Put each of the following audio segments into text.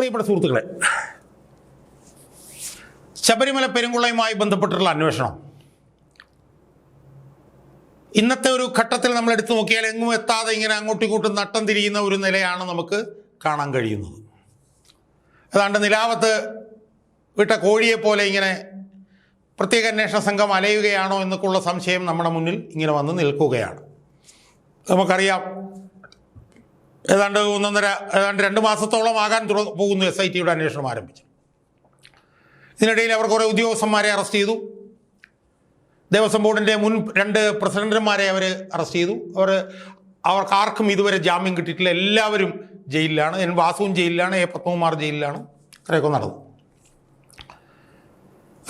പ്രിയപ്പെട്ട സുഹൃത്തുക്കളെ ശബരിമല പെരുങ്കുളയുമായി ബന്ധപ്പെട്ടുള്ള അന്വേഷണം. ഇന്നത്തെ ഒരു ഘട്ടത്തിൽ നമ്മൾ എടുത്തു നോക്കിയാൽ എങ്ങും എത്താതെ ഇങ്ങനെ അങ്ങോട്ടും ഇങ്ങോട്ടും നട്ടം തിരിയുന്ന ഒരു നിലയാണ് നമുക്ക് കാണാൻ കഴിയുന്നത്. അതാണ്ട് നിലാവത്ത് വിട്ട കോഴിയെ പോലെ ഇങ്ങനെ പ്രത്യേക അന്വേഷണ സംഘം അലയുകയാണോ എന്നൊക്കെയുള്ള സംശയം നമ്മുടെ മുന്നിൽ ഇങ്ങനെ വന്ന് നിൽക്കുകയാണ്. നമുക്കറിയാം ഏതാണ്ട് ഒന്നൊന്നര ഏതാണ്ട് രണ്ട് മാസത്തോളം ആകാൻ തുറ പോകുന്നു എസ് ഐ ടിയുടെ അന്വേഷണം ആരംഭിച്ചു. ഇതിനിടയിൽ അവർ കുറേ ഉദ്യോഗസ്ഥന്മാരെ അറസ്റ്റ് ചെയ്തു. ദേവസ്വം ബോർഡിന്റെ മുൻ രണ്ട് പ്രസിഡന്റുമാരെ അവർ അറസ്റ്റ് ചെയ്തു. അവർ അവർക്ക് ആർക്കും ഇതുവരെ ജാമ്യം കിട്ടിയിട്ടില്ല. എല്ലാവരും ജയിലിലാണ്. എൻ വാസുവും ജയിലിലാണ് എ പത്മകുമാർ ജയിലിലാണ്. ഇത്രയൊക്കെ നടന്നു.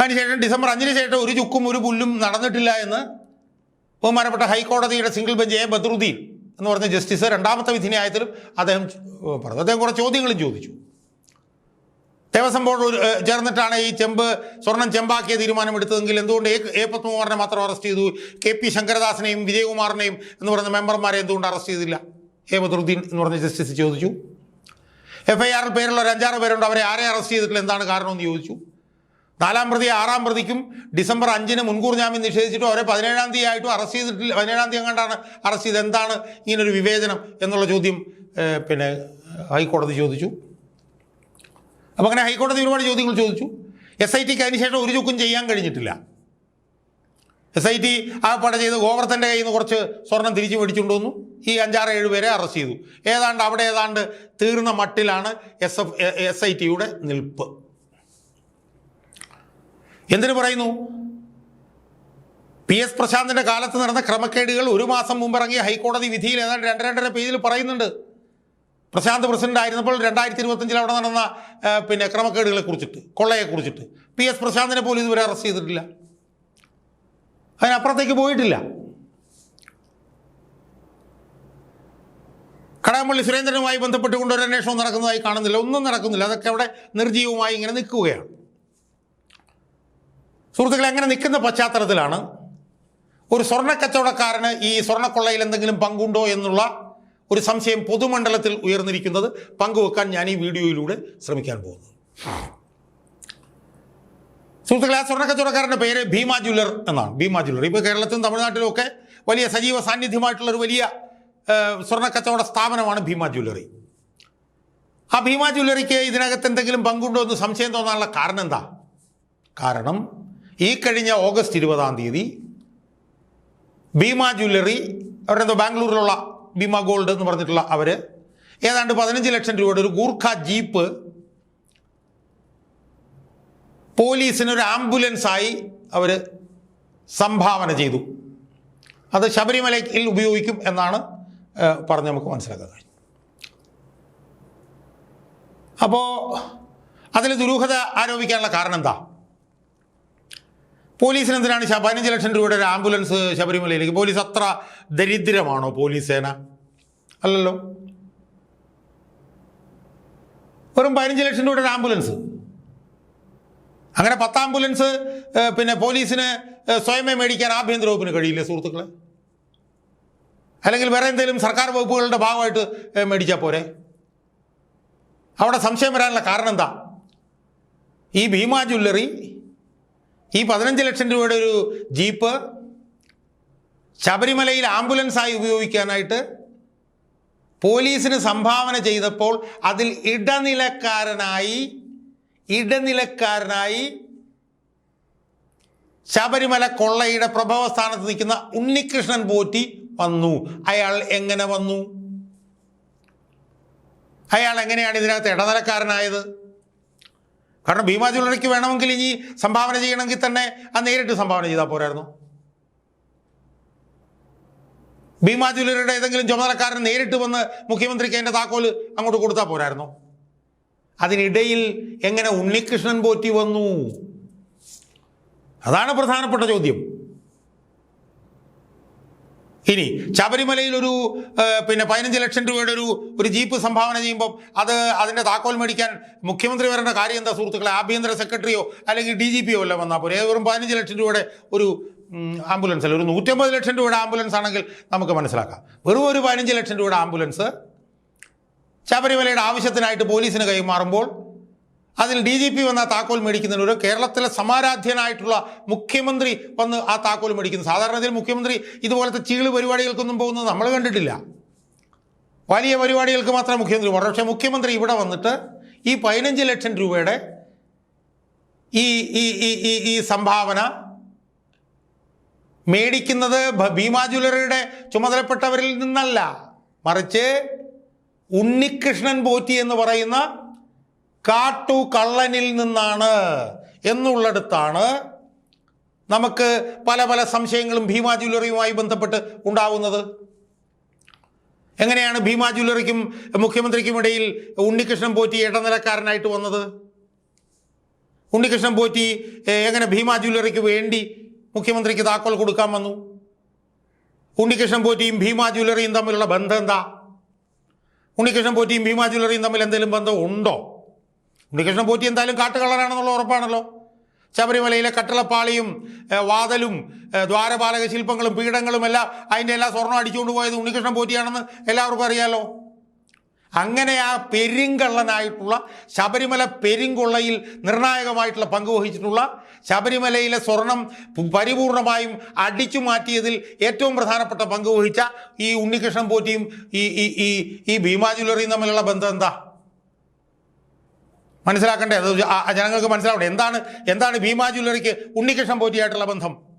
അതിനുശേഷം ഡിസംബർ അഞ്ചിന് ശേഷം ഒരു ചുക്കും ഒരു പുല്ലും നടന്നിട്ടില്ല എന്ന് ബഹുമാനപ്പെട്ട ഹൈക്കോടതിയുടെ സിംഗിൾ ബെഞ്ച് എ ബദ്രുദ്ദീൻ എന്ന് പറഞ്ഞ ജസ്റ്റിസ് രണ്ടാമത്തെ വിധി ന്യായത്തിലും അദ്ദേഹം പറഞ്ഞു. അദ്ദേഹം കുറേ ചോദ്യങ്ങളും ചോദിച്ചു. ദേവസ്വം ബോർഡ് ചേർന്നിട്ടാണ് ഈ ചെമ്പ് സ്വർണം ചെമ്പാക്കിയ തീരുമാനമെടുത്തതെങ്കിൽ എന്തുകൊണ്ട് എ പത്മകുമാറിനെ മാത്രം അറസ്റ്റ് ചെയ്തു? കെ പി ശങ്കരദാസിനെയും വിജയകുമാറിനെയും എന്ന് പറയുന്ന മെമ്പർമാരെ എന്തുകൊണ്ട് അറസ്റ്റ് ചെയ്തില്ല? എ ബദ്രുദ്ദീൻ എന്ന് പറഞ്ഞ ജസ്റ്റിസ് ചോദിച്ചു. എഫ് ഐ ആറിൽ പേരുള്ള ഒരു അഞ്ചാറ് പേരുണ്ട്. അവരെ ആരെ അറസ്റ്റ് ചെയ്തിട്ടില്ല? എന്താണ് കാരണമെന്ന് ചോദിച്ചു. നാലാം പ്രതി ആറാം പ്രതിക്കും ഡിസംബർ അഞ്ചിന് മുൻകൂർ ജാമ്യം നിഷേധിച്ചിട്ടും അവരെ പതിനേഴാം തീയതി ആയിട്ടും അറസ്റ്റ് ചെയ്തിട്ടില്ല. പതിനേഴാം തീയതി എങ്ങാണ്ടാണ് അറസ്റ്റ് ചെയ്തത്? എന്താണ് ഇങ്ങനൊരു വിവേചനം എന്നുള്ള ചോദ്യം പിന്നെ ഹൈക്കോടതി ചോദിച്ചു. അപ്പോൾ അങ്ങനെ ഹൈക്കോടതി ഒരുപാട് ചോദ്യങ്ങൾ ചോദിച്ചു. എസ് ഐ ടിക്ക് അതിനുശേഷം ഒരു ചുക്കും ചെയ്യാൻ കഴിഞ്ഞിട്ടില്ല. എസ് ഐ ടി ആ പട ചെയ്ത് ഗോവർത്തന്റെ കയ്യിൽ നിന്ന് കുറച്ച് സ്വർണം തിരിച്ചു മേടിച്ചുകൊണ്ട് വന്നു. ഈ അഞ്ചാറ് ഏഴ് പേരെ അറസ്റ്റ് ചെയ്തു. ഏതാണ്ട് അവിടെ ഏതാണ്ട് തീർന്ന മട്ടിലാണ് എസ് എഫ് എസ് ഐ ടിയുടെ നിൽപ്പ്. എന്തിനു പറയുന്നു? പി എസ് പ്രശാന്തിന്റെ കാലത്ത് നടന്ന ക്രമക്കേടുകൾ ഒരു മാസം മുമ്പ് ഇറങ്ങിയ ഹൈക്കോടതി വിധിയിൽ ഏതാണ്ട് രണ്ട് രണ്ടര പേജിൽ പറയുന്നുണ്ട്. പ്രശാന്ത് പ്രസിഡന്റ് ആയിരുന്നപ്പോൾ രണ്ടായിരത്തി ഇരുപത്തഞ്ചിൽ അവിടെ നടന്ന പിന്നെ ക്രമക്കേടുകളെ കുറിച്ചിട്ട് കൊള്ളയെ കുറിച്ചിട്ട്. പി എസ് പ്രശാന്തിനെ പോലും ഇതുവരെ അറസ്റ്റ് ചെയ്തിട്ടില്ല. അതിനപ്പുറത്തേക്ക് പോയിട്ടില്ല. കടകംപള്ളി സുരേന്ദ്രനുമായി ബന്ധപ്പെട്ടുകൊണ്ട് ഒരു അന്വേഷണം നടക്കുന്നതായി കാണുന്നില്ല. ഒന്നും നടക്കുന്നില്ല. അതൊക്കെ അവിടെ നിർജീവമായി ഇങ്ങനെ നിൽക്കുകയാണ്. സുഹൃത്തുക്കളെ അങ്ങനെ നിൽക്കുന്ന പശ്ചാത്തലത്തിലാണ് ഒരു സ്വർണ കച്ചവടക്കാരന് ഈ സ്വർണക്കൊള്ളയിൽ എന്തെങ്കിലും പങ്കുണ്ടോ എന്നുള്ള ഒരു സംശയം പൊതുമണ്ഡലത്തിൽ ഉയർന്നിരിക്കുന്നത് പങ്കുവെക്കാൻ ഞാൻ ഈ വീഡിയോയിലൂടെ ശ്രമിക്കാൻ പോകുന്നു. സുഹൃത്തുക്കളെ ആ സ്വർണ കച്ചവടക്കാരന്റെ പേര് ഭീമാ ജ്വല്ലർ എന്നാണ്. ഭീമാ ജ്വല്ലർ. ഇപ്പോൾ കേരളത്തിലും തമിഴ്നാട്ടിലും ഒക്കെ വലിയ സജീവ സാന്നിധ്യമായിട്ടുള്ള ഒരു വലിയ സ്വർണ കച്ചവട സ്ഥാപനമാണ് ഭീമാ ജ്വല്ലറി. ആ ഭീമ ജ്വല്ലറിക്ക് ഇതിനകത്ത് എന്തെങ്കിലും പങ്കുണ്ടോ എന്ന് സംശയം തോന്നാനുള്ള കാരണം എന്താ? കാരണം ഈ കഴിഞ്ഞ ഓഗസ്റ്റ് ഇരുപതാം തീയതി ഭീമ ജ്വല്ലറി അവരുടെ എന്തോ ബാംഗ്ലൂരിലുള്ള ഭീമ ഗോൾഡ് എന്ന് പറഞ്ഞിട്ടുള്ള അവർ ഏതാണ്ട് പതിനഞ്ച് ലക്ഷം രൂപയുടെ ഒരു ഗൂർഖ ജീപ്പ് പോലീസിന് ഒരു ആംബുലൻസായി അവർ സംഭാവന ചെയ്തു. അത് ശബരിമലയിൽ ഉപയോഗിക്കും എന്നാണ് പറഞ്ഞ് നമുക്ക് മനസ്സിലാക്കാൻ അപ്പോൾ അതിൽ ദുരൂഹത ആരോപിക്കാനുള്ള കാരണം എന്താ? പോലീസിന് എന്തിനാണ് പതിനഞ്ച് ലക്ഷം രൂപയുടെ ഒരു ആംബുലൻസ് ശബരിമലയിലേക്ക്? പോലീസ് അത്ര ദരിദ്രമാണോ പോലീസ് സേന അല്ലല്ലോ. വെറും പതിനഞ്ച് ലക്ഷം രൂപയുടെ ഒരു ആംബുലൻസ്. അങ്ങനെ പത്ത് ആംബുലൻസ് പിന്നെ പോലീസിന് സ്വയമേ മേടിക്കാൻ ആഭ്യന്തര വകുപ്പിന് കഴിയില്ലേ സുഹൃത്തുക്കളെ? അല്ലെങ്കിൽ വേറെ എന്തെങ്കിലും സർക്കാർ വകുപ്പുകളുടെ ഭാഗമായിട്ട് മേടിച്ചാൽ പോരെ? അവിടെ സംശയം വരാനുള്ള കാരണം എന്താ? ഈ ഭീമാ ജ്വല്ലറി ഈ പതിനഞ്ച് ലക്ഷം രൂപയുടെ ഒരു ജീപ്പ് ശബരിമലയിൽ ആംബുലൻസായി ഉപയോഗിക്കാനായിട്ട് പോലീസിന് സംഭാവന ചെയ്തപ്പോൾ അതിൽ ഇടനിലക്കാരനായി ഇടനിലക്കാരനായി ശബരിമല കൊള്ളയുടെ പ്രഭവസ്ഥാനത്ത് നിൽക്കുന്ന ഉണ്ണികൃഷ്ണൻ പോറ്റി വന്നു. അയാൾ എങ്ങനെ വന്നു? അയാൾ എങ്ങനെയാണ് ഇതിനകത്ത് ഇടനിലക്കാരനായത്? കാരണം ഭീമാ ജ്വല്ലറിക്ക് വേണമെങ്കിൽ ഇനി സംഭാവന ചെയ്യണമെങ്കിൽ തന്നെ അത് നേരിട്ട് സംഭാവന ചെയ്താൽ പോരായിരുന്നു. ഭീമാ ജ്വല്ലറിയുടെ ഏതെങ്കിലും ചുമതലക്കാരൻ നേരിട്ട് വന്ന് മുഖ്യമന്ത്രിക്ക് അതിന്റെ താക്കോൽ അങ്ങോട്ട് കൊടുത്താൽ പോരായിരുന്നു. അതിനിടയിൽ എങ്ങനെ ഉണ്ണികൃഷ്ണൻ പോറ്റി വന്നു? അതാണ് പ്രധാനപ്പെട്ട ചോദ്യം. ഇനി ശബരിമലയിൽ ഒരു പിന്നെ പതിനഞ്ച് ലക്ഷം രൂപയുടെ ഒരു ഒരു ജീപ്പ് സംഭാവന ചെയ്യുമ്പോൾ അത് അതിന്റെ താക്കോൽ മേടിക്കാൻ മുഖ്യമന്ത്രി വരേണ്ട കാര്യം എന്താ സുഹൃത്തുക്കളെ? ആഭ്യന്തര സെക്രട്ടറിയോ അല്ലെങ്കിൽ ഡി ജി പിയോ അല്ല വന്നാൽ പോരെ? വെറും പതിനഞ്ച് ലക്ഷം രൂപയുടെ ഒരു ആംബുലൻസ് അല്ല. ഒരു നൂറ്റമ്പത് ലക്ഷം രൂപയുടെ ആംബുലൻസ് ആണെങ്കിൽ നമുക്ക് മനസ്സിലാക്കാം. വെറും ഒരു പതിനഞ്ച് ലക്ഷം രൂപയുടെ ആംബുലൻസ് ശബരിമലയുടെ ആവശ്യത്തിനായിട്ട് പോലീസിന് കൈമാറുമ്പോൾ അതിൽ ഡി ജി പി വന്ന് ആ താക്കോൽ മേടിക്കുന്നതിന് ഒരു കേരളത്തിലെ സമാരാധ്യനായിട്ടുള്ള മുഖ്യമന്ത്രി വന്ന് ആ താക്കോൽ മേടിക്കുന്നു. സാധാരണത്തിൽ മുഖ്യമന്ത്രി ഇതുപോലത്തെ ചീൾ പരിപാടികൾക്കൊന്നും പോകുന്നത് നമ്മൾ കണ്ടിട്ടില്ല. വലിയ പരിപാടികൾക്ക് മാത്രമേ മുഖ്യമന്ത്രി പോകണം പക്ഷേ മുഖ്യമന്ത്രി ഇവിടെ വന്നിട്ട് ഈ പതിനഞ്ച് ലക്ഷം രൂപയുടെ ഈ ഈ ഈ ഈ സംഭാവന മേടിക്കുന്നത് ഭീമാ ജ്വല്ലറിയുടെ ചുമതലപ്പെട്ടവരിൽ നിന്നല്ല. മറിച്ച് ഉണ്ണികൃഷ്ണൻ പോറ്റി എന്ന് പറയുന്ന കാട്ടു കള്ളനിൽ നിന്നാണ് എന്നുള്ളിടത്താണ് നമുക്ക് പല പല സംശയങ്ങളും ഭീമാ ജ്വല്ലറിയുമായി ബന്ധപ്പെട്ട് ഉണ്ടാവുന്നത്. എങ്ങനെയാണ് ഭീമാ ജ്വല്ലറിക്കും മുഖ്യമന്ത്രിക്കും ഇടയിൽ ഉണ്ണികൃഷ്ണൻ പോറ്റി ഇടനിലക്കാരനായിട്ട് വന്നത്? ഉണ്ണികൃഷ്ണൻ പോറ്റി എങ്ങനെ ഭീമാ ജ്വല്ലറിക്ക് വേണ്ടി മുഖ്യമന്ത്രിക്ക് താക്കോൽ കൊടുക്കാൻ വന്നു? ഉണ്ണികൃഷ്ണൻ പോറ്റിയും ഭീമാ ജ്വല്ലറിയും തമ്മിലുള്ള ബന്ധം എന്താ? ഉണ്ണികൃഷ്ണൻ പോറ്റിയും ഭീമാ ജ്വല്ലറിയും തമ്മിൽ എന്തെങ്കിലും ബന്ധം ഉണ്ടോ? ഉണ്ണികൃഷ്ണൻ പോറ്റി എന്തായാലും കാട്ടുകളറാണെന്നുള്ള ഉറപ്പാണല്ലോ. ശബരിമലയിലെ കട്ടിളപ്പാളിയും വാതലും ദ്വാരപാലക ശില്പങ്ങളും പീഠങ്ങളും എല്ലാം അതിന്റെ എല്ലാ സ്വർണം അടിച്ചുകൊണ്ട് പോയത് ഉണ്ണികൃഷ്ണൻ പോറ്റിയാണെന്ന് എല്ലാവർക്കും അറിയാലോ. അങ്ങനെ ആ പെരിങ്കള്ളനായിട്ടുള്ള ശബരിമല പെരിങ്കൊള്ളയിൽ നിർണായകമായിട്ടുള്ള പങ്ക് വഹിച്ചിട്ടുള്ള ശബരിമലയിലെ സ്വർണം പരിപൂർണമായും അടിച്ചു മാറ്റിയതിൽ ഏറ്റവും പ്രധാനപ്പെട്ട പങ്ക് വഹിച്ച ഈ ഉണ്ണികൃഷ്ണൻ പോറ്റിയും ഈ ഈ ഈ ഭീമാ ജ്വല്ലറിയും തമ്മിലുള്ള ബന്ധം എന്താ? മനസ്സിലാക്കണ്ടേ? അത് ജനങ്ങൾക്ക് മനസ്സിലാവണ്ടേ? എന്താണ് എന്താണ് ഭീമാ ജ്വല്ലറിക്ക് ഉണ്ണികൃഷ്ണൻ പോറ്റിയായിട്ടുള്ള ബന്ധം?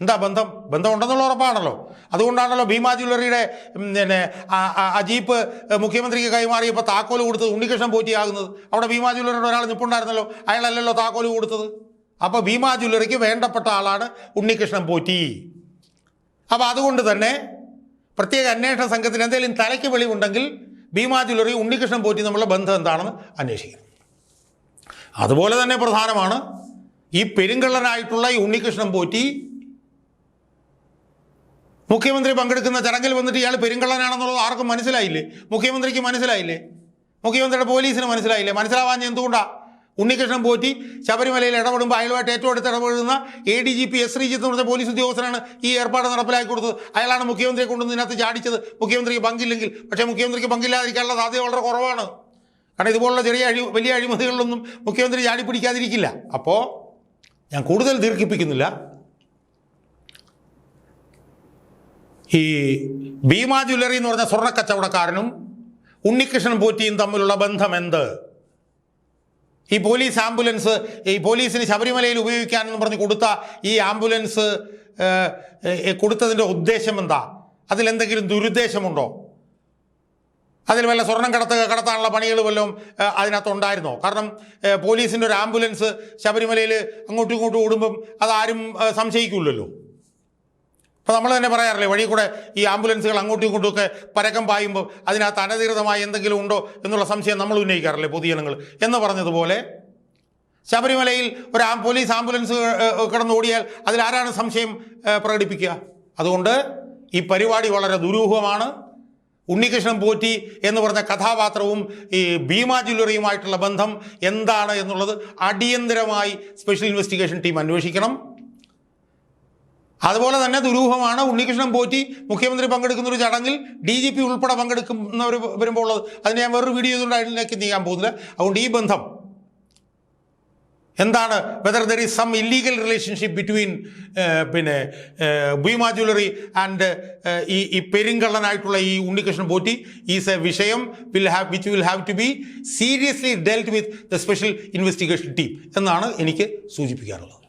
എന്താ ബന്ധം? ബന്ധമുണ്ടെന്നുള്ള ഉറപ്പാണല്ലോ. അതുകൊണ്ടാണല്ലോ ഭീമാ ജ്വല്ലറിയുടെ പിന്നെ ആ- ആ- ആ ജീപ്പ് മുഖ്യമന്ത്രിക്ക് കൈമാറിയപ്പോൾ താക്കോൽ കൊടുത്തത് ഉണ്ണികൃഷ്ണൻ പോറ്റിയാകുന്നത്. അവിടെ ഭീമാ ജ്വല്ലറിയുടെ ഒരാൾ നിൽപ്പുണ്ടായിരുന്നല്ലോ അയാളല്ലല്ലോ താക്കോൽ കൊടുത്തത്. അപ്പോൾ ഭീമാ ജ്വല്ലറിക്ക് വേണ്ടപ്പെട്ട ആളാണ് ഉണ്ണികൃഷ്ണൻ പോറ്റി. അപ്പോൾ അതുകൊണ്ട് തന്നെ പ്രത്യേക അന്വേഷണ സംഘത്തിന് എന്തെങ്കിലും തലയ്ക്ക് വെളിവുണ്ടെങ്കിൽ ഭീമാ ജ്വല്ലറി ഉണ്ണികൃഷ്ണൻ പോറ്റി നമ്മളുടെ ബന്ധം എന്താണെന്ന് അന്വേഷിക്കണം. അതുപോലെ തന്നെ പ്രധാനമാണ് ഈ പെരുങ്കള്ളനായിട്ടുള്ള ഈ ഉണ്ണികൃഷ്ണൻ പോറ്റി. മുഖ്യമന്ത്രി പങ്കെടുക്കുന്ന ചടങ്ങിൽ വന്നിട്ട് ഇയാൾ പെരുങ്കള്ളനാണെന്നുള്ളത് ആർക്കും മനസ്സിലായില്ലേ? മുഖ്യമന്ത്രിക്ക് മനസ്സിലായില്ലേ? മുഖ്യമന്ത്രിയുടെ പോലീസിന് മനസ്സിലായില്ലേ? മനസ്സിലാവാൻ എന്തുകൊണ്ടാ? ഉണ്ണികൃഷ്ണൻ പോറ്റി ശബരിമലയിൽ ഇടപെടുമ്പോൾ അയാളുമായിട്ട് ഏറ്റവും അടുത്ത് ഇടപെടുന്ന A D G P S Sreejith എന്ന് പറഞ്ഞ പോലീസ് ഉദ്യോഗസ്ഥനാണ് ഈ ഏർപ്പാട് നടപ്പിലാക്കി കൊടുത്തത്. അയാളാണ് മുഖ്യമന്ത്രിയെ കൊണ്ടുവന്ന് ഇതിനകത്ത് ചാടിച്ചത്. മുഖ്യമന്ത്രിക്ക് പങ്കില്ലെങ്കിൽ. പക്ഷേ മുഖ്യമന്ത്രിക്ക് പങ്കില്ലാതിരിക്കാനുള്ള സാധ്യത വളരെ കുറവാണ്. കാരണം ഇതുപോലുള്ള ചെറിയ അഴി വലിയ അഴിമതികളിലൊന്നും മുഖ്യമന്ത്രി ചാടി പിടിക്കാതിരിക്കില്ല അപ്പോൾ ഞാൻ കൂടുതൽ ദീർഘിപ്പിക്കുന്നില്ല. ഈ ഭീമാ ജ്വല്ലറി എന്ന് പറഞ്ഞ സ്വർണ കച്ചവടക്കാരനും ഉണ്ണികൃഷ്ണൻ പോറ്റിയും തമ്മിലുള്ള ബന്ധം എന്ത് ഈ പോലീസ് ആംബുലൻസ് ഈ പോലീസിന് ശബരിമലയിൽ ഉപയോഗിക്കാനെന്ന് പറഞ്ഞ് കൊടുത്ത ഈ ആംബുലൻസ് കൊടുത്തതിന്റെ ഉദ്ദേശം എന്താ അതിലെന്തെങ്കിലും ദുരുദ്ദേശമുണ്ടോ? അതിൽ വല്ല സ്വർണം കടത്ത് കടത്താനുള്ള പണികൾ വല്ലതും അതിനകത്തുണ്ടായിരുന്നോ? കാരണം പോലീസിന്റെ ഒരു ആംബുലൻസ് ശബരിമലയിൽ അങ്ങോട്ടും ഇങ്ങോട്ടും ഓടുമ്പം അതാരും സംശയിക്കില്ലല്ലോ. അപ്പോൾ നമ്മൾ തന്നെ പറയാറില്ലേ വഴി കൂടെ ഈ ആംബുലൻസുകൾ അങ്ങോട്ടും ഇങ്ങോട്ടും ഒക്കെ പരക്കം പായുമ്പോൾ അതിനകത്ത് അനധികൃതമായി എന്തെങ്കിലും ഉണ്ടോ എന്നുള്ള സംശയം നമ്മൾ ഉന്നയിക്കാറില്ലേ പൊതുജനങ്ങൾ? എന്ന് പറഞ്ഞതുപോലെ ശബരിമലയിൽ ഒരു പോലീസ് ആംബുലൻസ് കിടന്നോടിയാൽ അതിലാരാണ് സംശയം പ്രകടിപ്പിക്കുക? അതുകൊണ്ട് ഈ പരിപാടി വളരെ ദുരൂഹമാണ്. ഉണ്ണികൃഷ്ണൻ പോറ്റി എന്ന് പറഞ്ഞ കഥാപാത്രവും ഈ ഭീമാ ജ്വല്ലറിയുമായിട്ടുള്ള ബന്ധം എന്താണ് എന്നുള്ളത് അടിയന്തരമായി സ്പെഷ്യൽ ഇൻവെസ്റ്റിഗേഷൻ ടീം അന്വേഷിക്കണം. അതുപോലെ തന്നെ ദുരൂഹമാണ് ഉണ്ണികൃഷ്ണൻ പോറ്റി മുഖ്യമന്ത്രി പങ്കെടുക്കുന്ന ഒരു ചടങ്ങിൽ ഡി ജി പി ഉൾപ്പെടെ പങ്കെടുക്കുന്നവർ വരുമ്പോൾ ഉള്ളത്. അതിന് ഞാൻ വേറൊരു വീഡിയോ ചെയ്തുകൊണ്ട് അതിലേക്ക് നീങ്ങാൻ പോകുന്നില്ല. അതുകൊണ്ട് ഈ ബന്ധം എന്താണ്? Whether there is some illegal relationship between പിന്നെ ഭീമാ ജ്വല്ലറി ആൻഡ് ഈ ഈ പെരുങ്കള്ളനായിട്ടുള്ള ഈ ഉണ്ണികൃഷ്ണൻ പോറ്റി ഈസ് എ വിഷയം will have which will have to be seriously dealt with the special investigation team എന്നാണ് എനിക്ക് സൂചിപ്പിക്കാറുള്ളത്